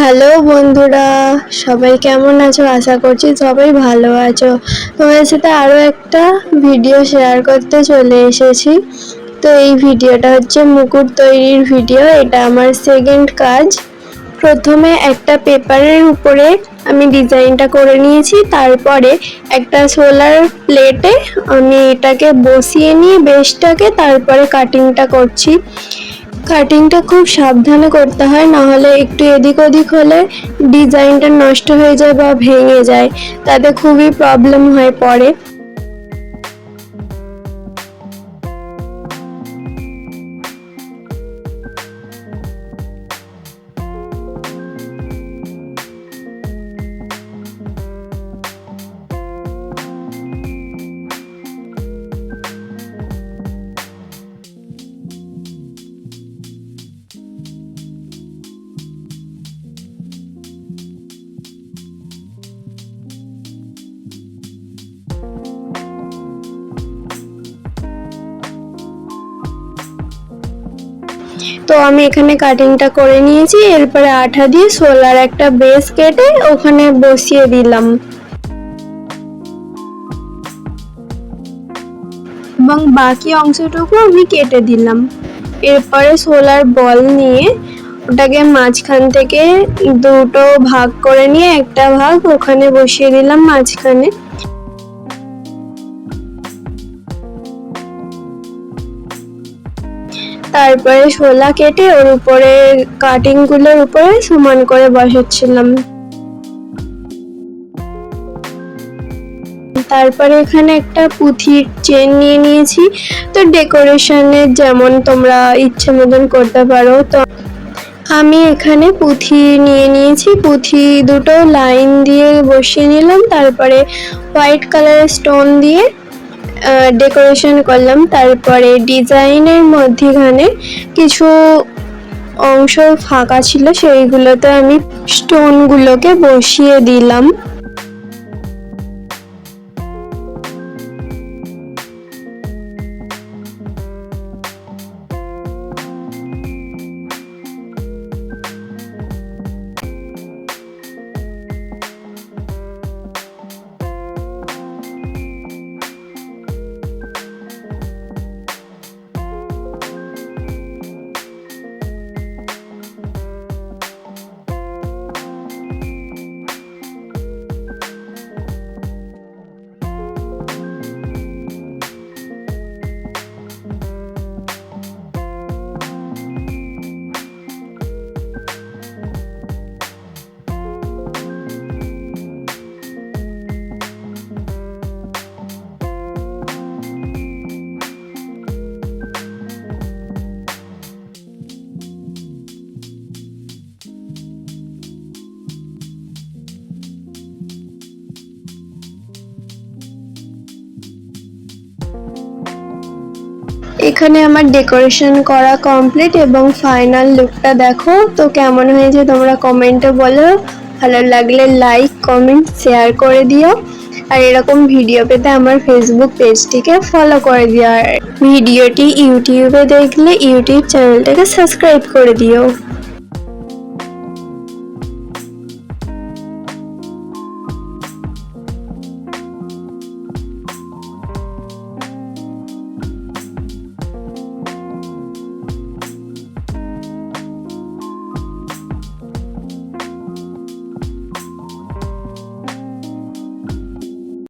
Hello বন্ধুরা, সবাই কেমন আছো? আশা করছি সবাই ভালো আছো। তোমাদের সাথে আরও একটা ভিডিও শেয়ার করতে চলে এসেছি। তো এই ভিডিওটা হচ্ছে মুকুট তৈরির ভিডিও এটা আমার সেকেন্ড কাজ। প্রথমে একটা পেপারের উপরে আমি ডিজাইনটা করে নিয়েছি, তারপরে একটা সোলার প্লেটে আমি এটাকে বসিয়ে নিয়ে বেশটাকে তারপরে কাটিংটা করছি। কাটিংটা খুব সাবধানে করতে হয় না হলে একটু এদিক ওদিক হলে ডিজাইনটা নষ্ট হয়ে যায় বা ভেঙে যায়, তাতে খুবই প্রবলেম হয় পড়ে। তো আমি এখানে কাটিংটা করে নিয়েছি, এরপরে আঠা দিয়ে সোলার একটা বেস কেটে ওখানে বসিয়ে দিলাম। এবং বাকি অংশটুকু আমি কেটে দিলাম। এরপরে সোলার বল নিয়ে ওটাকে মাঝখান থেকে দুটো ভাগ করে নিয়ে একটা ভাগ ওখানে বসিয়ে দিলাম মাঝখানে। তারপরে শোলা কেটে ওর উপরে কাটিংগুলোর উপরে সমান করে বসাচ্ছিলাম। তারপরে এখানে একটা পুঁথির চেন নিয়ে নিয়েছি। তো ডেকোরেশনের যেমন তোমরা ইচ্ছে মতন করতে পারো, তো আমি এখানে পুঁথি নিয়ে নিয়েছি। পুঁথি দুটো লাইন দিয়ে বসিয়ে নিলাম, তারপরে হোয়াইট কালারের স্টোন দিয়ে ডেকোরেশন করলাম। তারপরে ডিজাইনের মধ্যেখানে কিছু অংশ ফাঁকা ছিল সেইগুলোতে আমি স্টোনগুলোকে বসিয়ে দিলাম। এখানে আমার ডেকোরেশন করা কমপ্লিট এবং ফাইনাল লুকটা দেখো। তো কেমন হয়েছে তোমরা কমেন্টে বলো। ভালো লাগলে লাইক কমেন্ট শেয়ার করে দিও। আর এরকম ভিডিও পেতে আমার ফেসবুক পেজটিকে ফলো করে দিও। আর ভিডিওটি ইউটিউবে দেখলে ইউটিউব চ্যানেলটাকে সাবস্ক্রাইব করে দিও।